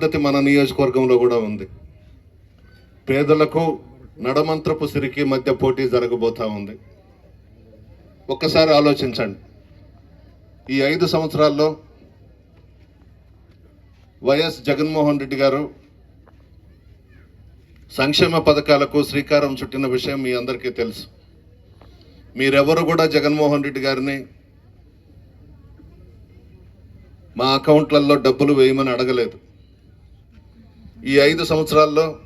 పద్ధతి మన నియోజకవర్గంలో కూడా ఉంది. పేదలకు నడమంత్రపు సిరికి మధ్య పోటీ జరగబోతా ఉంది. ఒక్కసారి ఆలోచించండి. ఈ ఐదు సంవత్సరాల్లో వైఎస్ జగన్మోహన్ రెడ్డి గారు సంక్షేమ పథకాలకు శ్రీకారం చుట్టిన విషయం మీ అందరికీ తెలుసు. మీరెవరు కూడా జగన్మోహన్ రెడ్డి గారిని మా అకౌంట్లలో డబ్బులు వేయమని అడగలేదు. ఈ ఐదు సంవత్సరాల్లో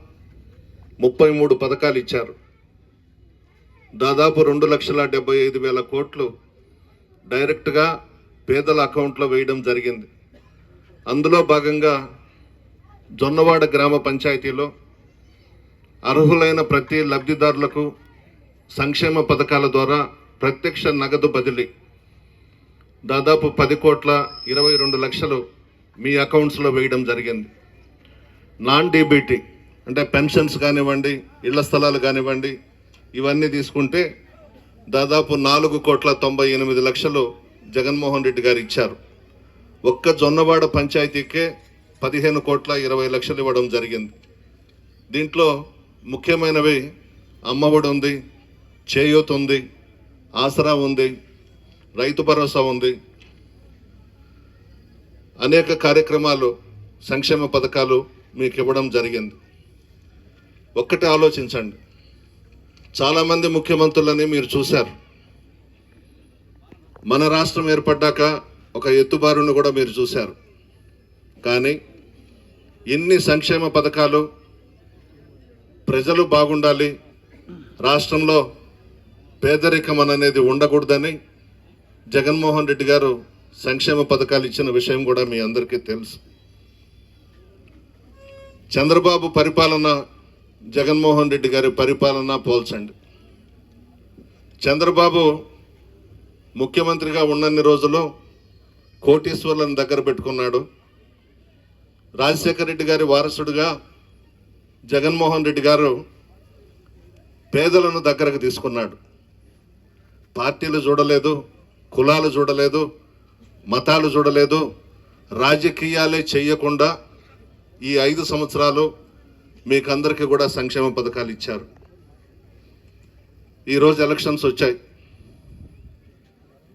ముప్పై మూడు పథకాలు ఇచ్చారు. దాదాపు రెండు లక్షల డెబ్బై ఐదు వేల కోట్లు డైరెక్ట్గా పేదల అకౌంట్లో వేయడం జరిగింది. అందులో భాగంగా జొన్నవాడ గ్రామ పంచాయతీలో అర్హులైన ప్రతి లబ్ధిదారులకు సంక్షేమ పథకాల ద్వారా ప్రత్యక్ష నగదు బదిలీ. దాదాపు పది కోట్ల ఇరవై రెండు లక్షలు మీ అకౌంట్స్లో వేయడం జరిగింది. నాన్ డీబీటీ అంటే పెన్షన్స్ కానివ్వండి ఇళ్ళ స్థలాలు కానివ్వండి ఇవన్నీ తీసుకుంటే దాదాపు నాలుగు కోట్ల తొంభై ఎనిమిది లక్షలు జగన్మోహన్ రెడ్డి గారు ఇచ్చారు. ఒక్క జొన్నవాడ పంచాయతీకే పదిహేను కోట్ల ఇరవై లక్షలు ఇవ్వడం జరిగింది. దీంట్లో ముఖ్యమైనవి అమ్మఒడి ఉంది చేయూత్ ఉంది ఆసరా ఉంది రైతు భరోసా ఉంది. అనేక కార్యక్రమాలు సంక్షేమ పథకాలు మీకు ఇవ్వడం జరిగింది. ఒక్కటే ఆలోచించండి. చాలామంది ముఖ్యమంత్రులని మీరు చూశారు. మన రాష్ట్రం ఏర్పడ్డాక ఒక ఎత్తుబారును కూడా మీరు చూశారు. కానీ ఇన్ని సంక్షేమ పథకాలు ప్రజలు బాగుండాలి రాష్ట్రంలో పేదరికం అనేది ఉండకూడదని జగన్మోహన్ రెడ్డి గారు సంక్షేమ పథకాలు ఇచ్చిన విషయం కూడా మీ అందరికీ తెలుసు. చంద్రబాబు పరిపాలన జగన్మోహన్ రెడ్డి గారి పరిపాలన పోల్చండి. చంద్రబాబు ముఖ్యమంత్రిగా ఉన్నన్ని రోజులు కోటీశ్వర్లను దగ్గర పెట్టుకున్నాడు. రాజశేఖర రెడ్డి గారి వారసుడిగా జగన్మోహన్ రెడ్డి గారు పేదలను దగ్గరకు తీసుకున్నాడు. పార్టీలు చూడలేదు కులాలు చూడలేదు మతాలు చూడలేదు రాజకీయాలే చేయకుండా ఈ ఐదు సంవత్సరాలు మీకందరికీ కూడా సంక్షేమ పథకాలు ఇచ్చారు. ఈరోజు ఎలక్షన్స్ వచ్చాయి.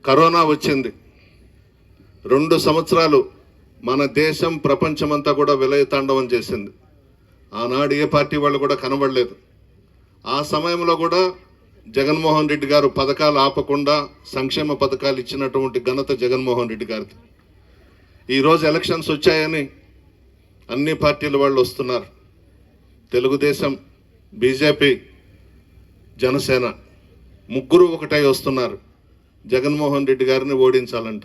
కరోనా వచ్చింది. రెండు సంవత్సరాలు మన దేశం ప్రపంచమంతా కూడా విలయతాండవం చేసింది. ఆనాడు ఏ పార్టీ వాళ్ళు కూడా కనబడలేదు. ఆ సమయంలో కూడా జగన్మోహన్ రెడ్డి గారు పథకాలు ఆపకుండా సంక్షేమ పథకాలు ఇచ్చినటువంటి ఘనత జగన్మోహన్ రెడ్డి గారిది. ఈరోజు ఎలక్షన్స్ వచ్చాయని అన్ని పార్టీల వాళ్ళు వస్తున్నారు. తెలుగుదేశం బీజేపీ జనసేన ముగ్గురు ఒకటై వస్తున్నారు. జగన్మోహన్ రెడ్డి గారిని ఓడించాలంట.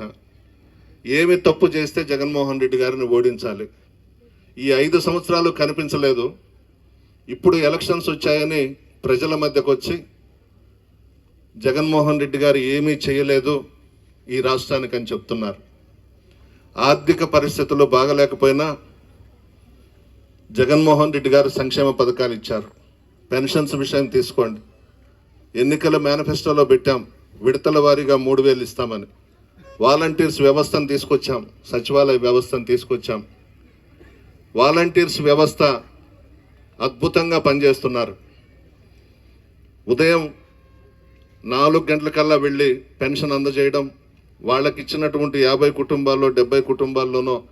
ఏమి తప్పు చేస్తే జగన్మోహన్ రెడ్డి గారిని ఓడించాలి? ఈ ఐదు సంవత్సరాలు కనిపించలేదు. ఇప్పుడు ఎలక్షన్స్ వచ్చాయని ప్రజల మధ్యకు వచ్చి జగన్మోహన్ రెడ్డి గారు ఏమీ చేయలేదు ఈ రాష్ట్రానికి అని చెప్తున్నారు. ఆర్థిక పరిస్థితులు బాగలేకపోయినా జగన్మోహన్ రెడ్డి గారు సంక్షేమ పథకాలు ఇచ్చారు. పెన్షన్స్ విషయం తీసుకోండి. ఎన్నికల మేనిఫెస్టోలో పెట్టాం. విడతల వారీగా మూడు వేలు ఇస్తామని. వాలంటీర్స్ వ్యవస్థను తీసుకొచ్చాం. సచివాలయ వ్యవస్థను తీసుకొచ్చాం. వాలంటీర్స్ వ్యవస్థ అద్భుతంగా పనిచేస్తున్నారు. ఉదయం నాలుగు గంటలకల్లా వెళ్ళి పెన్షన్ అందజేయడం వాళ్ళకి ఇచ్చినటువంటి యాభై కుటుంబాల్లో డెబ్బై కుటుంబాల్లోనో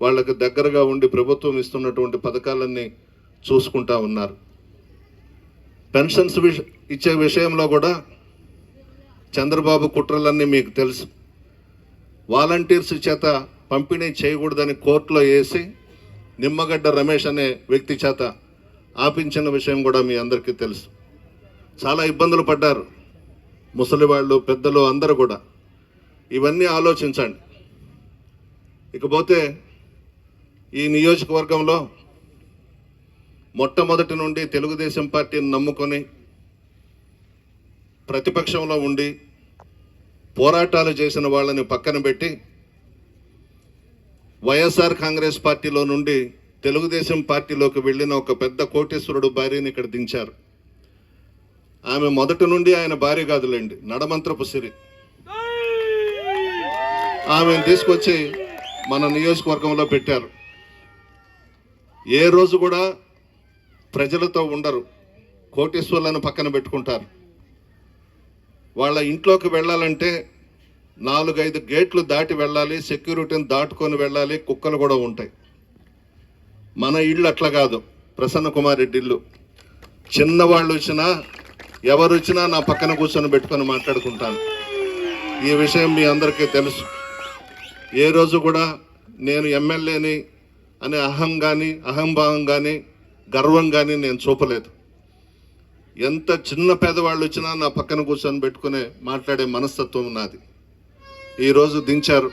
వాళ్ళకి దగ్గరగా ఉండి ప్రభుత్వం ఇస్తున్నటువంటి పథకాలన్నీ చూసుకుంటా ఉన్నారు. పెన్షన్స్ విష ఇచ్చే విషయంలో కూడా చంద్రబాబు కుట్రలన్నీ మీకు తెలుసు. వాలంటీర్స్ చేత పంపిణీ చేయకూడదని కోర్టులో వేసి నిమ్మగడ్డ రమేష్ అనే వ్యక్తి చేత ఆపించిన విషయం కూడా మీ అందరికీ తెలుసు. చాలా ఇబ్బందులు పడ్డారు. ముసలి వాళ్ళు పెద్దలు అందరూ కూడా. ఇవన్నీ ఆలోచించండి. ఇకపోతే ఈ నియోజకవర్గంలో మొట్టమొదటి నుండి తెలుగుదేశం పార్టీని నమ్ముకొని ప్రతిపక్షంలో ఉండి పోరాటాలు చేసిన వాళ్ళని పక్కన పెట్టి వైఎస్ఆర్ కాంగ్రెస్ పార్టీలో నుండి తెలుగుదేశం పార్టీలోకి వెళ్ళిన ఒక పెద్ద కోటేశ్వరుడు భార్యని ఇక్కడ దించారు. ఆమె మొదటి నుండి ఆయన భార్య కాదులేండి నడమంత్రపు సిరి. ఆమెను తీసుకొచ్చి మన నియోజకవర్గంలో పెట్టారు. ఏ రోజు కూడా ప్రజలతో ఉండరు. కోటేశ్వర్లను పక్కన పెట్టుకుంటారు. వాళ్ళ ఇంట్లోకి వెళ్ళాలంటే నాలుగైదు గేట్లు దాటి వెళ్ళాలి సెక్యూరిటీని దాటుకొని వెళ్ళాలి కుక్కలు కూడా ఉంటాయి. మన ఇల్లు అట్లా కాదు. ప్రసన్న కుమార్ రెడ్డి ఇల్లు. చిన్నవాళ్ళు వచ్చినా ఎవరు వచ్చినా నా పక్కన కూర్చొని పెట్టుకొని మాట్లాడుకుంటాను. ఈ విషయం మీ అందరికీ తెలుసు. ఏ రోజు కూడా నేను ఎమ్మెల్యేని అనే అహం కానీ అహంభావం కానీ గర్వం కానీ నేను చూపలేదు. ఎంత చిన్న పేదవాళ్ళు వచ్చినా నా పక్కన కూర్చొని పెట్టుకునే మాట్లాడే మనస్తత్వం నాది. ఈరోజు దించారు.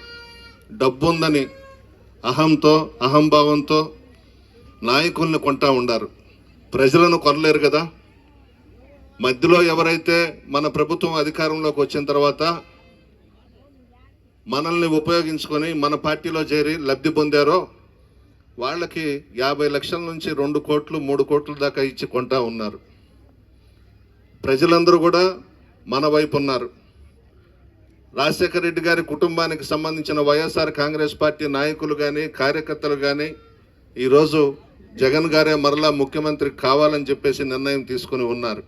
డబ్బు ఉందని అహంతో అహంభావంతో నాయకుల్ని కొంటా ఉండారు. ప్రజలను కొనలేరు కదా. మధ్యలో ఎవరైతే మన ప్రభుత్వం అధికారంలోకి వచ్చిన తర్వాత మనల్ని ఉపయోగించుకొని మన పార్టీలో చేరి లబ్ధి పొందారో వాళ్ళకి యాభై లక్షల నుంచి రెండు కోట్లు మూడు కోట్ల దాకా ఇచ్చి కొంటా ఉన్నారు. ప్రజలందరూ కూడా మన వైపు ఉన్నారు. రాజశేఖర రెడ్డి గారి కుటుంబానికి సంబంధించిన వైఎస్ఆర్ కాంగ్రెస్ పార్టీ నాయకులు కానీ కార్యకర్తలు కానీ ఈరోజు జగన్ గారే మరలా ముఖ్యమంత్రి కావాలని చెప్పేసి నిర్ణయం తీసుకుని ఉన్నారు.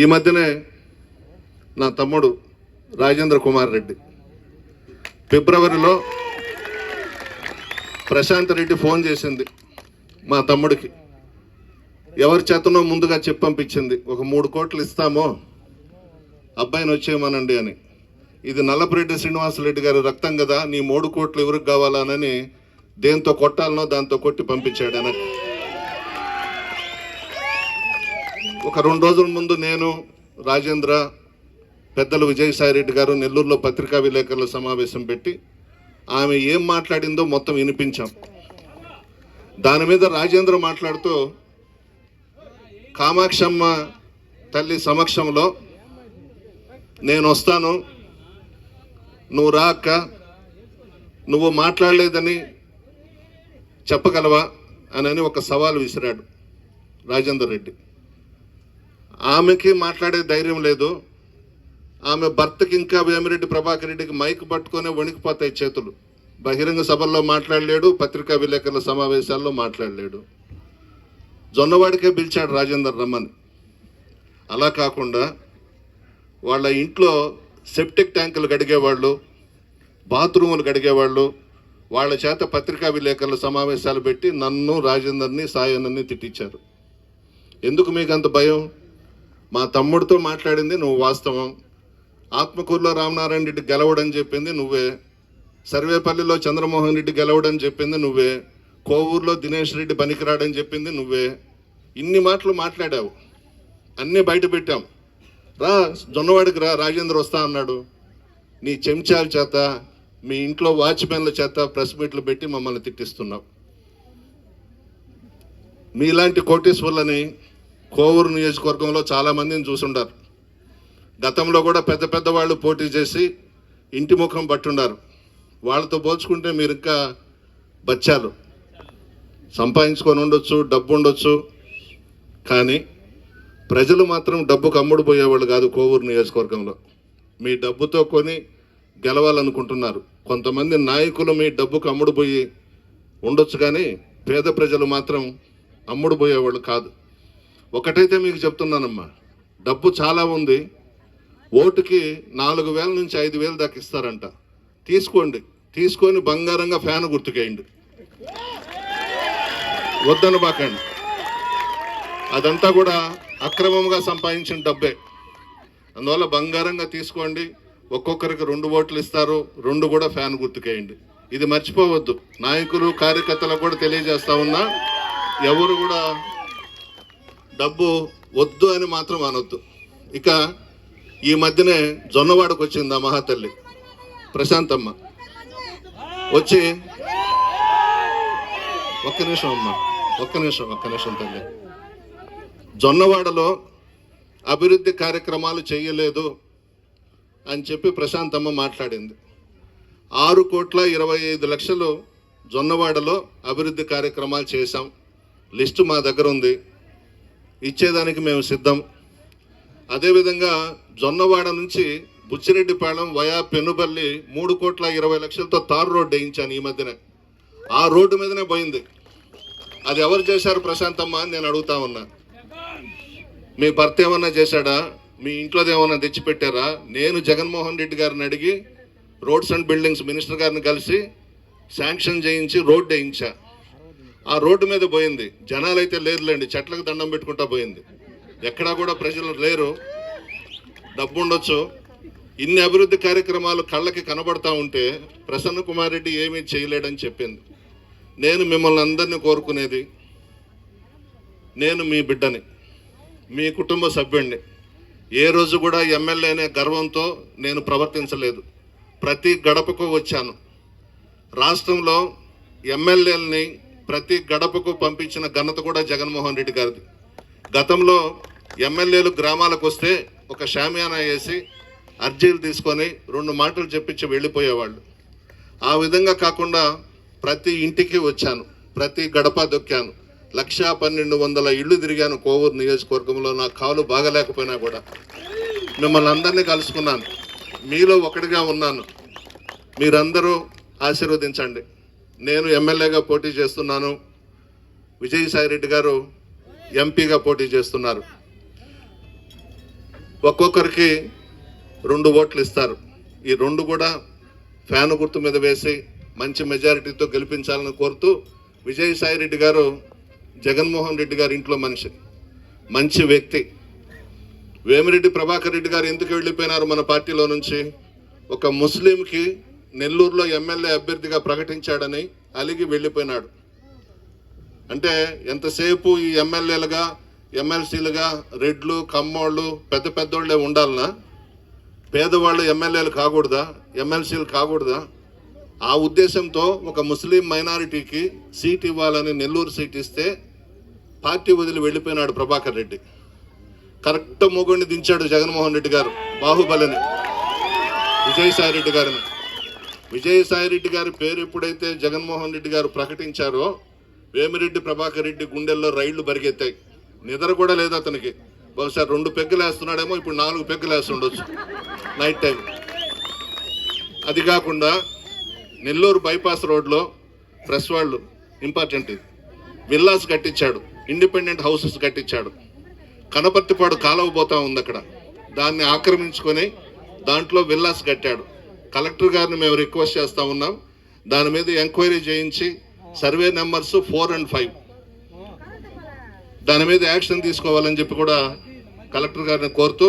ఈ మధ్యనే నా తమ్ముడు రాజేంద్ర కుమార్ రెడ్డి. ఫిబ్రవరిలో ప్రశాంత్ రెడ్డి ఫోన్ చేసింది మా తమ్ముడికి. ఎవరి చేతనో ముందుగా చెప్పి పంపించింది. ఒక మూడు కోట్లు ఇస్తామో అబ్బాయిని వచ్చేయమనండి అని. ఇది నల్లపురెడ్డి శ్రీనివాసరెడ్డి గారి రక్తం కదా నీ మూడు కోట్లు ఎవరికి కావాలనని దేంతో కొట్టాలనో దాంతో కొట్టి పంపించాడు వెనక్కి. ఒక రెండు రోజుల ముందు నేను రాజేంద్ర పెద్దలు విజయసాయి రెడ్డి గారు నెల్లూరులో పత్రికా విలేకరుల సమావేశం పెట్టి ఆమె ఏం మాట్లాడిందో మొత్తం వినిపించాం. దాని మీద రాజేంద్ర మాట్లాడుతూ కామాక్షమ్మ తల్లి సమక్షంలో నేను వస్తాను నువ్వు రా అక్క. నువ్వు మాట్లాడలేదని చెప్పగలవా? అని ఒక సవాల్ విసిరాడు రాజేందర్ రెడ్డి. ఆమెకి మాట్లాడే ధైర్యం లేదు. ఆమె భర్తకి ఇంకా వేమిరెడ్డి ప్రభాకర్ రెడ్డికి మైక్ పట్టుకొని వణికిపోతాయి చేతులు. బహిరంగ సభల్లో మాట్లాడలేడు పత్రికా విలేకరుల సమావేశాల్లో మాట్లాడలేడు. జొన్నవాడికే పిలిచాడు రాజేందర్ రమ్మని. అలా కాకుండా వాళ్ళ ఇంట్లో సెప్టిక్ ట్యాంకులు గడిగేవాళ్ళు బాత్రూములు గడిగేవాళ్ళు వాళ్ళ చేత పత్రికా విలేకరుల సమావేశాలు పెట్టి నన్ను రాజేందర్ని సాయనని తిట్టించారు. ఎందుకు మీకు అంత భయం? మా తమ్ముడితో మాట్లాడింది నువ్వు వాస్తవం. ఆత్మకూరులో రామనారాయణ రెడ్డి గెలవడని చెప్పింది నువ్వే. సర్వేపల్లిలో చంద్రమోహన్ రెడ్డి గెలవడని చెప్పింది నువ్వే. కోవూరులో దినేష్ రెడ్డి పనికిరాడని చెప్పింది నువ్వే. ఇన్ని మాటలు మాట్లాడావు. అన్నీ బయట పెట్టాం. రా జొన్నవాడికి రా రాజేంద్ర వస్తా అన్నాడు. నీ చెంచాల చేత మీ ఇంట్లో వాచ్మెన్ల చేత ప్రెస్ మీట్లు పెట్టి మమ్మల్ని తిట్టిస్తున్నావు. మీలాంటి కోటేశ్వర్లని కోవూరు నియోజకవర్గంలో చాలామందిని చూసుండారు. గతంలో కూడా పెద్ద పెద్ద వాళ్ళు పోటీ చేసి ఇంటి ముఖం పట్టున్నారు. వాళ్ళతో పోల్చుకుంటే మీరు ఇంకా బచ్చాలు. సంపాదించుకొని ఉండొచ్చు డబ్బు ఉండొచ్చు. కానీ ప్రజలు మాత్రం డబ్బుకు అమ్ముడు పోయేవాళ్ళు కాదు కోవూరు నియోజకవర్గంలో. మీ డబ్బుతో కొని గెలవాలనుకుంటున్నారు. కొంతమంది నాయకులు మీ డబ్బుకు అమ్ముడు పోయి ఉండొచ్చు కానీ పేద ప్రజలు మాత్రం అమ్ముడు పోయేవాళ్ళు కాదు. ఒకటైతే మీకు చెప్తున్నానమ్మా. డబ్బు చాలా ఉంది. ఓటుకి నాలుగు వేల నుంచి ఐదు వేలు దాకా ఇస్తారంట. తీసుకోండి. తీసుకొని బంగారంగా ఫ్యాన్ గుర్తుకేయండి. వద్దను బాకండి అదంతా కూడా అక్రమంగా సంపాదించిన డబ్బే. అందువల్ల బంగారంగా తీసుకోండి. ఒక్కొక్కరికి రెండు ఓట్లు ఇస్తారు. రెండు కూడా ఫ్యాన్ గుర్తుకేయండి. ఇది మర్చిపోవద్దు. నాయకులు కార్యకర్తలకు కూడా తెలియజేస్తా ఉన్నా ఎవరు కూడా డబ్బు వద్దు అని మాత్రం అనొద్దు. ఇక ఈ మధ్యనే జొన్నవాడకు వచ్చింది ఆ మహాతల్లి. ప్రశాంతమ్మ. వచ్చి. ఒక్క నిమిషం అమ్మ. ఒక్క నిమిషం ఒక్క నిమిషం తల్లి. జొన్నవాడలో అభివృద్ధి కార్యక్రమాలు చేయలేదు అని చెప్పి ప్రశాంతమ్మ మాట్లాడింది. ఆరు కోట్ల ఇరవై ఐదు లక్షలు జొన్నవాడలో అభివృద్ధి కార్యక్రమాలు చేశాం. లిస్టు మా దగ్గర ఉంది ఇచ్చేదానికి మేము సిద్ధం. అదేవిధంగా జొన్నవాడ నుంచి బుచ్చిరెడ్డిపాళెం వయా పెనుబల్లి మూడు కోట్ల ఇరవై లక్షలతో తారు రోడ్డు వేయించాను ఈ మధ్యనే. ఆ రోడ్డు మీదనే పోయింది. అది ఎవరు చేశారు ప్రశాంతమ్మ అని నేను అడుగుతా ఉన్నా. మీ భర్త ఏమన్నా చేశాడా? మీ ఇంట్లోది ఏమన్నా తెచ్చిపెట్టారా? నేను జగన్మోహన్ రెడ్డి గారిని అడిగి రోడ్స్ అండ్ బిల్డింగ్స్ మినిస్టర్ గారిని కలిసి శాంక్షన్ చేయించి రోడ్డు వేయించా. ఆ రోడ్డు మీద పోయింది. జనాలు అయితే చెట్లకు దండం పెట్టుకుంటా పోయింది. ఎక్కడా కూడా ప్రజలు లేరు. డబ్బు ఉండొచ్చు ఇన్ని అభివృద్ధి కార్యక్రమాలు కళ్ళకి కనబడతా ఉంటే ప్రసన్న కుమార్ రెడ్డి ఏమీ చేయలేడని చెప్పింది. నేను మిమ్మల్ని అందరినీ కోరుకునేది నేను మీ బిడ్డని మీ కుటుంబ సభ్యుడిని ఏ రోజు కూడా ఎమ్మెల్యే అనే గర్వంతో నేను ప్రవర్తించలేదు. ప్రతి గడపకు వచ్చాను. రాష్ట్రంలో ఎమ్మెల్యేలని ప్రతి గడపకు పంపించిన ఘనత కూడా జగన్మోహన్ రెడ్డి గారిది. గతంలో ఎమ్మెల్యేలు గ్రామాలకు వస్తే ఒక షామియానా వేసి అర్జీలు తీసుకొని రెండు మాటలు చెప్పించి వెళ్ళిపోయేవాళ్ళు. ఆ విధంగా కాకుండా ప్రతి ఇంటికి వచ్చాను ప్రతి గడప దొక్కాను. లక్షా పన్నెండు వందల ఇళ్ళు తిరిగాను కోవూరు నియోజకవర్గంలో నా కాలు బాగలేకపోయినా కూడా. మిమ్మల్ని అందరినీ కలుసుకున్నాను. మీలో ఒకటిగా ఉన్నాను. మీరందరూ ఆశీర్వదించండి. నేను ఎమ్మెల్యేగా పోటీ చేస్తున్నాను. విజయసాయి రెడ్డి గారు ఎంపీగా పోటీ చేస్తున్నారు. ఒక్కొక్కరికి రెండు ఓట్లు ఇస్తారు. ఈ రెండు కూడా ఫ్యాను గుర్తు మీద వేసి మంచి మెజారిటీతో గెలిపించాలని కోరుతూ విజయసాయి రెడ్డి గారు జగన్మోహన్ రెడ్డి గారి ఇంట్లో మనిషి మంచి వ్యక్తి. వేమిరెడ్డి ప్రభాకర్ రెడ్డి గారు ఎందుకు వెళ్ళిపోయినారు మన పార్టీలో నుంచి? ఒక ముస్లింకి నెల్లూరులో ఎమ్మెల్యే అభ్యర్థిగా ప్రకటించాడని అలిగి వెళ్ళిపోయినాడు. అంటే ఎంతసేపు ఈ ఎమ్మెల్యేలుగా ఎమ్మెల్సీలుగా రెడ్లు కమ్మోళ్ళు పెద్ద పెద్దోళ్ళే ఉండాలనా? పేదవాళ్ళు ఎమ్మెల్యేలు కాకూడదా? ఎమ్మెల్సీలు కాకూడదా? ఆ ఉద్దేశంతో ఒక ముస్లిం మైనారిటీకి సీట్ ఇవ్వాలని నెల్లూరు సీట్ ఇస్తే పార్టీ వదిలి వెళ్ళిపోయినాడు ప్రభాకర్ రెడ్డి. కరెక్ట్ మొగుడిని దించాడు జగన్మోహన్ రెడ్డి గారు బాహుబలిని. విజయసాయి రెడ్డి గారిని. విజయసాయి రెడ్డి గారి పేరు ఎప్పుడైతే జగన్మోహన్ రెడ్డి గారు ప్రకటించారో వేమిరెడ్డి ప్రభాకర్ రెడ్డి గుండెల్లో రైళ్ళు పరిగెత్తాయి. నిద్ర కూడా లేదు అతనికి. బహుశా రెండు పెగ్గులు వేస్తున్నాడేమో ఇప్పుడు నాలుగు పెగ్గులు వేస్తుండొచ్చు. నైట్ టైం అది కాకుండా నెల్లూరు బైపాస్ రోడ్లో ప్రెస్ వాళ్ళు ఇంపార్టెంట్ ఇది. విల్లాస్ కట్టించాడు ఇండిపెండెంట్ హౌసెస్ కట్టించాడు. కనపర్తిపాడు కాలువ పోతా ఉంది అక్కడ. దాన్ని ఆక్రమించుకొని దాంట్లో విల్లాస్ కట్టాడు. కలెక్టర్ గారిని మేము రిక్వెస్ట్ చేస్తూ ఉన్నాం. దాని మీద ఎంక్వైరీ చేయించి survey numbers four and five. దాని మీద యాక్షన్ తీసుకోవాలని చెప్పి కూడా కలెక్టర్ గారిని కోరుతూ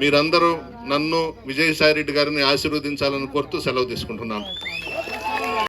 మీరందరూ నన్ను విజయసాయి రెడ్డి గారిని ఆశీర్వదించాలని కోరుతూ సెలవు తీసుకుంటున్నాను.